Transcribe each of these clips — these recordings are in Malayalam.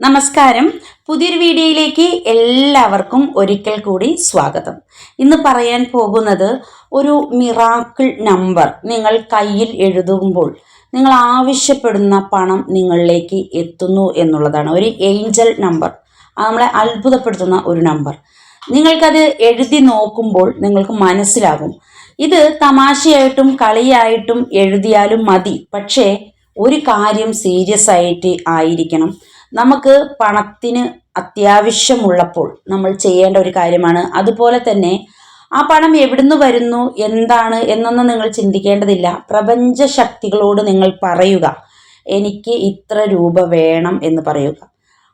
നമസ്കാരം. പുതിയൊരു വീഡിയോയിലേക്ക് എല്ലാവർക്കും ഒരിക്കൽ കൂടി സ്വാഗതം. ഇന്ന് പറയാൻ പോകുന്നത് ഒരു മിറാക്കിൾ നമ്പർ നിങ്ങൾ കയ്യിൽ എഴുതുമ്പോൾ നിങ്ങൾ ആവശ്യപ്പെടുന്ന പണം നിങ്ങളിലേക്ക് എത്തുന്നു എന്നുള്ളതാണ്. ഒരു ഏഞ്ചൽ നമ്പർ. നമ്മളെ അത്ഭുതപ്പെടുത്തുന്ന ഒരു നമ്പർ. നിങ്ങൾക്കത് എഴുതി നോക്കുമ്പോൾ നിങ്ങൾക്ക് മനസ്സിലാകും. ഇത് തമാശയായിട്ടും കളിയായിട്ടും എഴുതിയാലും മതി. പക്ഷേ ഒരു കാര്യം സീരിയസ് ആയിട്ട് ആയിരിക്കണം. നമുക്ക് പണത്തിന് അത്യാവശ്യമുള്ളപ്പോൾ നമ്മൾ ചെയ്യേണ്ട ഒരു കാര്യമാണ്. അതുപോലെ തന്നെ ആ പണം എവിടുന്ന് വരുന്നു എന്താണ് എന്നൊന്നും നിങ്ങൾ ചിന്തിക്കേണ്ടതില്ല. പ്രപഞ്ച ശക്തികളോട് നിങ്ങൾ പറയുക എനിക്ക് ഇത്ര രൂപ വേണം എന്ന് പറയുക.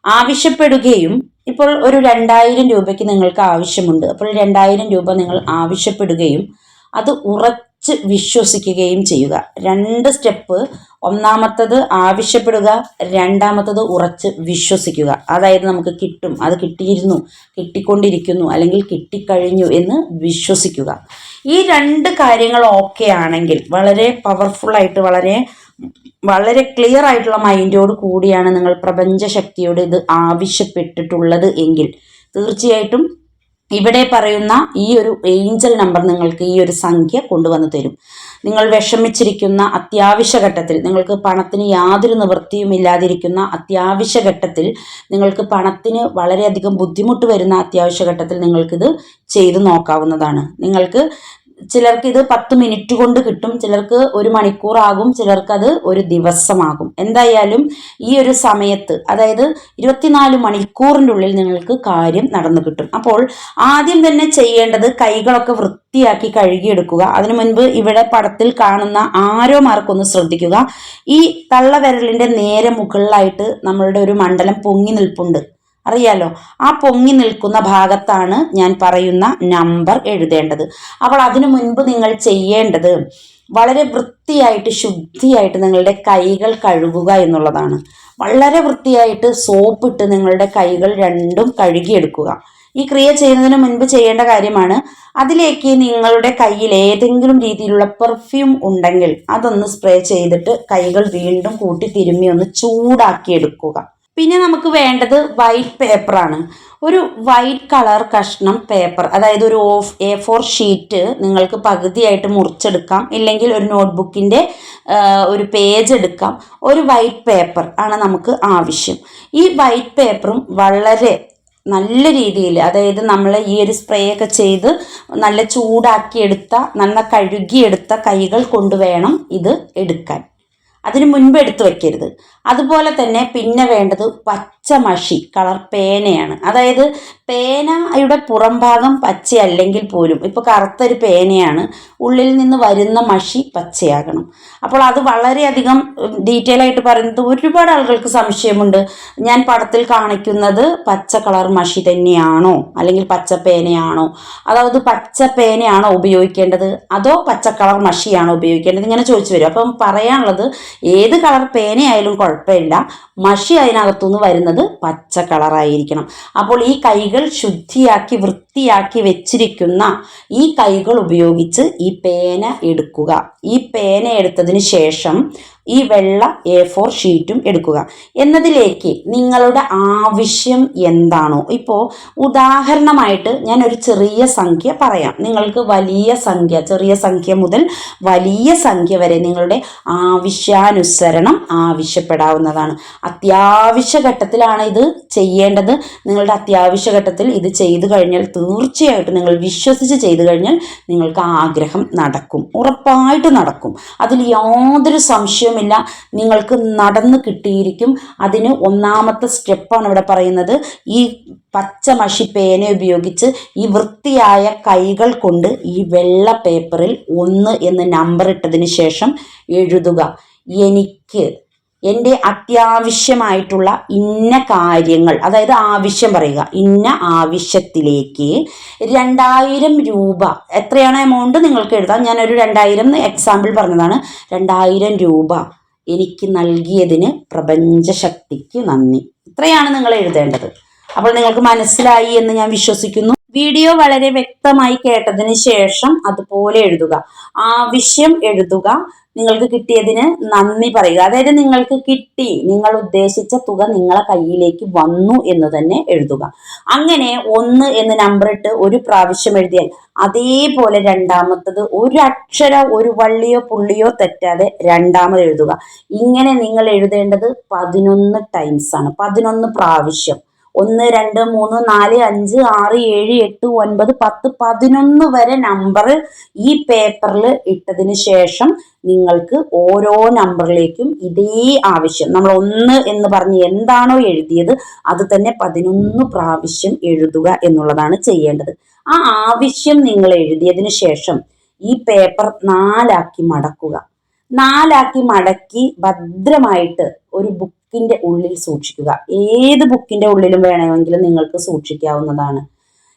ആവശ്യപ്പെടുകയും ഇപ്പോൾ ഒരു രണ്ടായിരം രൂപയ്ക്ക് നിങ്ങൾക്ക് ആവശ്യമുണ്ട്. അപ്പോൾ രണ്ടായിരം രൂപ നിങ്ങൾ ആവശ്യപ്പെടുകയും അത് ഉറച്ച് വിശ്വസിക്കുകയും ചെയ്യുക. രണ്ട് സ്റ്റെപ്പ് ഒന്നാമത്തത് ആവശ്യപ്പെടുക രണ്ടാമത്തത് ഉറച്ച് വിശ്വസിക്കുക. അതായത് നമുക്ക് കിട്ടും. അത് കിട്ടിയിരുന്നു കിട്ടിക്കൊണ്ടിരിക്കുന്നു അല്ലെങ്കിൽ കിട്ടിക്കഴിഞ്ഞു എന്ന് വിശ്വസിക്കുക. ഈ രണ്ട് കാര്യങ്ങൾ ഓക്കെ ആണെങ്കിൽ വളരെ പവർഫുള്ളായിട്ട് വളരെ വളരെ ക്ലിയർ ആയിട്ടുള്ള മൈൻഡോട് കൂടിയാണ് നിങ്ങൾ പ്രപഞ്ചശക്തിയോട് ഇത് ആവശ്യപ്പെട്ടിട്ടുള്ളത് എങ്കിൽ തീർച്ചയായിട്ടും ഇവിടെ പറയുന്ന ഈ ഒരു ഏഞ്ചൽ നമ്പർ നിങ്ങൾക്ക് ഈ ഒരു സംഖ്യ കൊണ്ടുവന്നു തരും. നിങ്ങൾ വിഷമിച്ചിരിക്കുന്ന അത്യാവശ്യ ഘട്ടത്തിൽ നിങ്ങൾക്ക് പണത്തിന് യാതൊരു നിവൃത്തിയും ഇല്ലാതിരിക്കുന്ന അത്യാവശ്യ ഘട്ടത്തിൽ നിങ്ങൾക്ക് പണത്തിന് വളരെയധികം ബുദ്ധിമുട്ട് വരുന്ന അത്യാവശ്യ ഘട്ടത്തിൽ നിങ്ങൾക്കിത് ചെയ്തു നോക്കാവുന്നതാണ്. നിങ്ങൾക്ക് ചിലർക്ക് ഇത് പത്ത് മിനിറ്റ് കൊണ്ട് കിട്ടും. ചിലർക്ക് ഒരു മണിക്കൂറാകും. ചിലർക്കത് ഒരു ദിവസമാകും. എന്തായാലും ഈ ഒരു സമയത്ത് അതായത് ഇരുപത്തിനാല് മണിക്കൂറിന്റെ ഉള്ളിൽ നിങ്ങൾക്ക് കാര്യം നടന്നു കിട്ടും. അപ്പോൾ ആദ്യം തന്നെ ചെയ്യേണ്ടത് കൈകളൊക്കെ വൃത്തിയാക്കി കഴുകിയെടുക്കുക. അതിനു മുൻപ് ഇവിടെ പടത്തിൽ കാണുന്ന ആരോ മാർക്കൊന്ന് ശ്രദ്ധിക്കുക. ഈ തള്ളവിരലിന്റെ നേരെ മുകളിലായിട്ട് നമ്മളുടെ ഒരു മണ്ഡലം പൊങ്ങി നിൽപ്പുണ്ട്. അറിയാലോ? ആ പൊങ്ങി നിൽക്കുന്ന ഭാഗത്താണ് ഞാൻ പറയുന്ന നമ്പർ എഴുതേണ്ടത്. അപ്പോൾ അതിനു മുൻപ് നിങ്ങൾ ചെയ്യേണ്ടത് വളരെ വൃത്തിയായിട്ട് ശുദ്ധിയായിട്ട് നിങ്ങളുടെ കൈകൾ കഴുകുക എന്നുള്ളതാണ്. വളരെ വൃത്തിയായിട്ട് സോപ്പിട്ട് നിങ്ങളുടെ കൈകൾ രണ്ടും കഴുകിയെടുക്കുക. ഈ ക്രിയ ചെയ്യുന്നതിന് മുൻപ് ചെയ്യേണ്ട കാര്യമാണ് അതിലേക്ക് നിങ്ങളുടെ കയ്യിൽ ഏതെങ്കിലും രീതിയിലുള്ള പെർഫ്യൂം ഉണ്ടെങ്കിൽ അതൊന്ന് സ്പ്രേ ചെയ്തിട്ട് കൈകൾ വീണ്ടും കൂട്ടി തിരുമ്മി ഒന്ന് ചൂടാക്കി എടുക്കുക പിന്നെ നമുക്ക് വേണ്ടത് വൈറ്റ് പേപ്പറാണ് ഒരു വൈറ്റ് കളർ കഷ്ണം പേപ്പർ അതായത് ഒരു ഓഫ് എ ഫോർ ഷീറ്റ് നിങ്ങൾക്ക് പകുതിയായിട്ട് മുറിച്ചെടുക്കാം. ഇല്ലെങ്കിൽ ഒരു നോട്ട്ബുക്കിന്റെ ഒരു പേജ് എടുക്കാം. ഒരു വൈറ്റ് പേപ്പർ ആണ് നമുക്ക് ആവശ്യം. ഈ വൈറ്റ് പേപ്പറും വളരെ നല്ല രീതിയിൽ അതായത് നമ്മൾ ഈ ഒരു സ്പ്രേ ഒക്കെ ചെയ്ത് നല്ല ചൂടാക്കിയെടുത്ത നല്ല കഴുകിയെടുത്ത കൈകൾ കൊണ്ടുവേണം ഇത് എടുക്കാൻ. അതിന് മുൻപ് എടുത്തു വെക്കരുത്. അതുപോലെ തന്നെ പിന്നെ വേണ്ടത് പച്ചമഷി കളർ പേനയാണ്. അതായത് പേനയുടെ പുറംഭാഗം പച്ച അല്ലെങ്കിൽ പോലും ഇപ്പോൾ കറുത്തൊരു പേനയാണ് ഉള്ളിൽ നിന്ന് വരുന്ന മഷി പച്ചയാകണം. അപ്പോൾ അത് വളരെയധികം ഡീറ്റെയിൽ ആയിട്ട് പറയുന്നത് ഒരുപാട് ആളുകൾക്ക് സംശയമുണ്ട്. ഞാൻ പടത്തിൽ കാണിക്കുന്നത് പച്ച കളർ മഷി തന്നെയാണോ? അല്ലെങ്കിൽ പച്ച പേനയാണോ? അതായത് പച്ച പേനയാണോ ഉപയോഗിക്കേണ്ടത്? അതോ പച്ച കളർ മഷിയാണോ ഉപയോഗിക്കേണ്ടത്? ഇങ്ങനെ ചോദിച്ചു വരും. അപ്പം പറയാനുള്ളത് ഏത് കളർ പേനയായാലും കുഴപ്പമില്ല. മഷി അതിനകത്തുനിന്ന് വരുന്നത് പച്ച കളറായിരിക്കണം. അപ്പോൾ ഈ കൈകൾ ശുദ്ധിയാക്കി വൃത്തിയാക്കി വെച്ചിരിക്കുന്ന ഈ കൈകൾ ഉപയോഗിച്ച് ഈ പേന എടുക്കുക. ഈ പേന എടുത്തതിന് ശേഷം ഈ വെള്ള എ ഫോർ ഷീറ്റും എടുക്കുക. എന്നതിലേക്ക് നിങ്ങളുടെ ആവശ്യം എന്താണോ? ഇപ്പോൾ ഉദാഹരണമായിട്ട് ഞാൻ ഒരു ചെറിയ സംഖ്യ പറയാം. നിങ്ങൾക്ക് വലിയ സംഖ്യ ചെറിയ സംഖ്യ മുതൽ വലിയ സംഖ്യ വരെ നിങ്ങളുടെ ആവശ്യാനുസരണം ആവശ്യപ്പെടാവുന്നതാണ്. അത്യാവശ്യ ഘട്ടത്തിലാണ് ഇത് ചെയ്യേണ്ടത്. നിങ്ങളുടെ അത്യാവശ്യ ഘട്ടത്തിൽ ഇത് ചെയ്തു കഴിഞ്ഞാൽ തീർച്ചയായിട്ടും നിങ്ങൾ വിശ്വസിച്ച് ചെയ്തു കഴിഞ്ഞാൽ നിങ്ങൾക്ക് ആഗ്രഹം നടക്കും. ഉറപ്പായിട്ട് നടക്കും. അതിൽ യാതൊരു സംശയവുമില്ല നിങ്ങൾക്ക് നടന്ന് കിട്ടിയിരിക്കും. അതിന് ഒന്നാമത്തെ സ്റ്റെപ്പാണ് ഇവിടെ പറയുന്നത്. ഈ പച്ച മഷി പേന ഉപയോഗിച്ച് ഈ വൃത്തിയായ കൈകൾ കൊണ്ട് ഈ വെള്ള പേപ്പറിൽ ഒന്ന് എന്ന് നമ്പർ ഇട്ടതിന് ശേഷം എഴുതുക. എനിക്ക് എന്റെ അത്യാവശ്യമായിട്ടുള്ള ഇന്ന കാര്യങ്ങൾ അതായത് ആവശ്യം പറയുക ഇന്ന ആവശ്യത്തിലേക്ക് രണ്ടായിരം രൂപ. എത്രയാണ് എമൗണ്ട് നിങ്ങൾക്ക് എഴുതാം? ഞാനൊരു രണ്ടായിരം എക്സാമ്പിൾ പറഞ്ഞതാണ്. രണ്ടായിരം രൂപ എനിക്ക് നൽകിയതിന് പ്രപഞ്ചശക്തിക്ക് നന്ദി. ഇത്രയാണ് നിങ്ങൾ എഴുതേണ്ടത്. അപ്പോൾ നിങ്ങൾക്ക് മനസ്സിലായി എന്ന് ഞാൻ വിശ്വസിക്കുന്നു. വീഡിയോ വളരെ വ്യക്തമായി കേട്ടതിന് ശേഷം അതുപോലെ എഴുതുക. ആവശ്യം എഴുതുക നിങ്ങൾക്ക് കിട്ടിയതിന് നന്ദി പറയുക. അതായത് നിങ്ങൾക്ക് കിട്ടി നിങ്ങൾ ഉദ്ദേശിച്ച തുക നിങ്ങളെ കയ്യിലേക്ക് വന്നു എന്ന് തന്നെ എഴുതുക. അങ്ങനെ ഒന്ന് എന്ന് നമ്പർ ഇട്ട് ഒരു പ്രാവശ്യം എഴുതിയാൽ അതേപോലെ രണ്ടാമത്തത് ഒരു അക്ഷരം ഒരു വള്ളിയോ പുള്ളിയോ തെറ്റാതെ രണ്ടാമത് എഴുതുക. ഇങ്ങനെ നിങ്ങൾ എഴുതേണ്ടത് പതിനൊന്ന് ടൈംസ് ആണ്. പതിനൊന്ന് പ്രാവശ്യം. ഒന്ന് രണ്ട് മൂന്ന് നാല് അഞ്ച് ആറ് ഏഴ് എട്ട് ഒൻപത് പത്ത് പതിനൊന്ന് വരെ നമ്പർ ഈ പേപ്പറിൽ ഇട്ടതിന് ശേഷം നിങ്ങൾക്ക് ഓരോ നമ്പറിലേക്കും ഇതേ ആവശ്യം. നമ്മൾ ഒന്ന് എന്ന് പറഞ്ഞ് എന്താണോ എഴുതിയത് അത് തന്നെ പതിനൊന്ന് പ്രാവശ്യം എഴുതുക എന്നുള്ളതാണ് ചെയ്യേണ്ടത്. ആ ആവശ്യം നിങ്ങൾ എഴുതിയതിന് ശേഷം ഈ പേപ്പർ നാലാക്കി മടക്കുക. നാലാക്കി മടക്കി ഭദ്രമായിട്ട് ഒരു ബുക്കിന്റെ ഉള്ളിൽ സൂക്ഷിക്കുക. ഏത് ബുക്കിന്റെ ഉള്ളിലും വേണമെങ്കിലും നിങ്ങൾക്ക് സൂക്ഷിക്കാവുന്നതാണ്.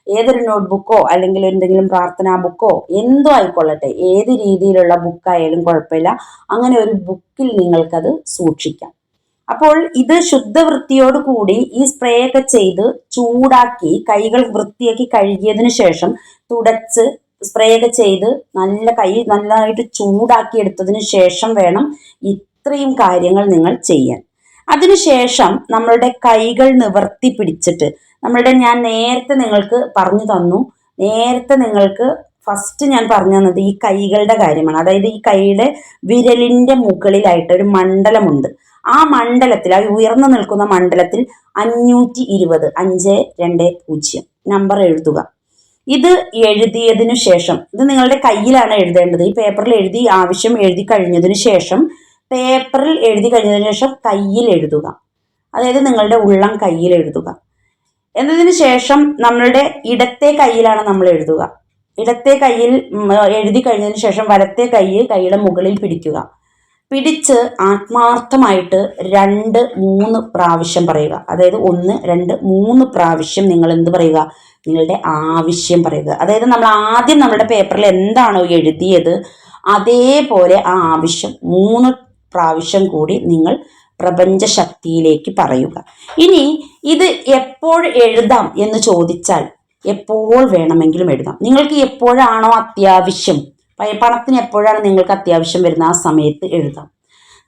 ഏതൊരു നോട്ട്ബുക്കോ അല്ലെങ്കിൽ എന്തെങ്കിലും പ്രാർത്ഥനാ ബുക്കോ എന്തോ ആയിക്കൊള്ളട്ടെ. ഏത് രീതിയിലുള്ള ബുക്കായാലും കുഴപ്പമില്ല. അങ്ങനെ ഒരു ബുക്കിൽ നിങ്ങൾക്കത് സൂക്ഷിക്കാം. അപ്പോൾ ഇത് ശുദ്ധവൃത്തിയോട് കൂടി ഈ സ്പ്രേ ഒക്കെ ചെയ്ത് ചൂടാക്കി കൈകൾ വൃത്തിയാക്കി കഴുകിയതിനു ശേഷം തുടച്ച് സ്പ്രേ ഒക്കെ ചെയ്ത് നല്ല കൈ നല്ലതായിട്ട് ചൂടാക്കി എടുത്തതിനു ശേഷം വേണം ഇത്രയും കാര്യങ്ങൾ നിങ്ങൾ ചെയ്യാൻ. അതിനുശേഷം നമ്മളുടെ കൈകൾ നിവർത്തി പിടിച്ചിട്ട് നമ്മളുടെ ഞാൻ നേരത്തെ നിങ്ങൾക്ക് പറഞ്ഞു തന്നു നേരത്തെ നിങ്ങൾക്ക് ഫസ്റ്റ് ഞാൻ പറഞ്ഞു തന്നത് ഈ കൈകളുടെ കാര്യമാണ്. അതായത് ഈ കൈയുടെ വിരലിന്റെ മുകളിലായിട്ട് ഒരു മണ്ഡലമുണ്ട്. ആ മണ്ഡലത്തിൽ ആ ഉയർന്നു നിൽക്കുന്ന മണ്ഡലത്തിൽ അഞ്ഞൂറ്റി ഇരുപത് അഞ്ച് രണ്ട് പൂജ്യം നമ്പർ എഴുതുക. ഇത് എഴുതിയതിനു ശേഷം ഇത് നിങ്ങളുടെ കയ്യിലാണ് എഴുതേണ്ടത്. ഈ പേപ്പറിൽ എഴുതി ആവശ്യം എഴുതി കഴിഞ്ഞതിനു ശേഷം പേപ്പറിൽ എഴുതി കഴിഞ്ഞതിന് ശേഷം കയ്യിൽ എഴുതുക. അതായത് നിങ്ങളുടെ ഉള്ളം കയ്യിൽ എഴുതുക. എന്നതിന് ശേഷം നമ്മളുടെ ഇടത്തെ കയ്യിലാണ് നമ്മൾ എഴുതുക. ഇടത്തെ കയ്യിൽ എഴുതി കഴിഞ്ഞതിന് ശേഷം വലത്തെ കൈ കൈയുടെ മുകളിൽ പിടിക്കുക. പിടിച്ച് ആത്മാർത്ഥമായിട്ട് രണ്ട് മൂന്ന് പ്രാവശ്യം പറയുക. അതായത് ഒന്ന് രണ്ട് മൂന്ന് പ്രാവശ്യം നിങ്ങൾ എന്ത് പറയുക? നിങ്ങളുടെ ആവശ്യം പറയുക. അതായത് നമ്മൾ ആദ്യം നമ്മുടെ പേപ്പറിൽ എന്താണോ എഴുതിയത് അതേപോലെ ആ ആവശ്യം മൂന്ന് പ്രാവശ്യം കൂടി നിങ്ങൾ പ്രപഞ്ച ശക്തിയിലേക്ക് പറയുക. ഇനി ഇത് എപ്പോൾ എഴുതാം എന്ന് ചോദിച്ചാൽ എപ്പോൾ വേണമെങ്കിലും എഴുതാം. നിങ്ങൾക്ക് എപ്പോഴാണോ അത്യാവശ്യം പണത്തിന് എപ്പോഴാണ് നിങ്ങൾക്ക് അത്യാവശ്യം വരുന്ന ആ സമയത്ത് എഴുതാം.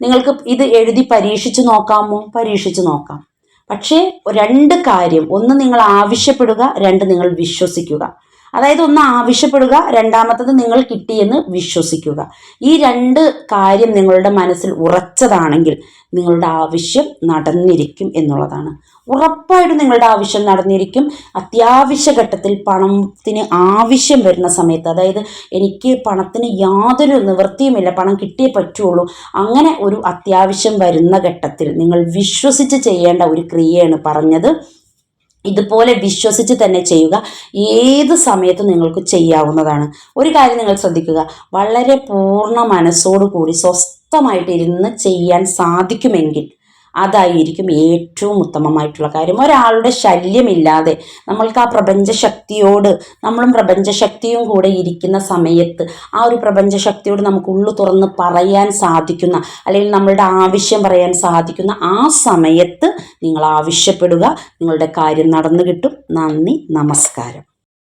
നിങ്ങൾക്ക് ഇത് എഴുതി പരീക്ഷിച്ച് നോക്കാമോ? പരീക്ഷിച്ച് നോക്കാം. പക്ഷേ രണ്ട് കാര്യം. ഒന്ന് നിങ്ങൾ ആവശ്യപ്പെടുക. രണ്ട് നിങ്ങൾ വിശ്വസിക്കുക. അതായത് ഒന്ന് ആവശ്യപ്പെടുക രണ്ടാമത്തത് നിങ്ങൾ കിട്ടിയെന്ന് വിശ്വസിക്കുക. ഈ രണ്ട് കാര്യം നിങ്ങളുടെ മനസ്സിൽ ഉറച്ചതാണെങ്കിൽ നിങ്ങളുടെ ആവശ്യം നടന്നിരിക്കും എന്നുള്ളതാണ്. ഉറപ്പായിട്ടും നിങ്ങളുടെ ആവശ്യം നടന്നിരിക്കും. അത്യാവശ്യ ഘട്ടത്തിൽ പണത്തിന് ആവശ്യം വരുന്ന സമയത്ത് അതായത് എനിക്ക് പണത്തിന് യാതൊരു നിവൃത്തിയുമില്ല പണം കിട്ടിയേ പറ്റുള്ളൂ അങ്ങനെ ഒരു അത്യാവശ്യം വരുന്ന ഘട്ടത്തിൽ നിങ്ങൾ വിശ്വസിച്ച് ചെയ്യേണ്ട ഒരു ക്രിയയാണ് പറഞ്ഞത്. ഇതുപോലെ വിശ്വസിച്ച് തന്നെ ചെയ്യുക ഏത് സമയത്തും നിങ്ങൾക്ക് ചെയ്യാവുന്നതാണ്. ഒരു കാര്യം നിങ്ങൾ ശ്രദ്ധിക്കുക. വളരെ പൂർണ മനസ്സോടു കൂടി സ്വസ്ഥമായിട്ട് ഇരുന്ന് ചെയ്യാൻ സാധിക്കുമെങ്കിൽ അതായിരിക്കും ഏറ്റവും ഉത്തമമായിട്ടുള്ള കാര്യം. ഒരാളുടെ ശല്യമില്ലാതെ നമ്മൾക്ക് ആ പ്രപഞ്ച ശക്തിയോട് നമ്മളും പ്രപഞ്ച ശക്തിയും കൂടെ ഇരിക്കുന്ന സമയത്ത് ആ ഒരു പ്രപഞ്ച ശക്തിയോട് നമുക്ക് ഉള്ളു തുറന്ന് പറയാൻ സാധിക്കുന്ന അല്ലെങ്കിൽ നമ്മളുടെ ആവശ്യം പറയാൻ സാധിക്കുന്ന ആ സമയത്ത് നിങ്ങൾ ആവശ്യപ്പെടുക. നിങ്ങളുടെ കാര്യം നടന്നു കിട്ടും. നന്ദി. നമസ്കാരം.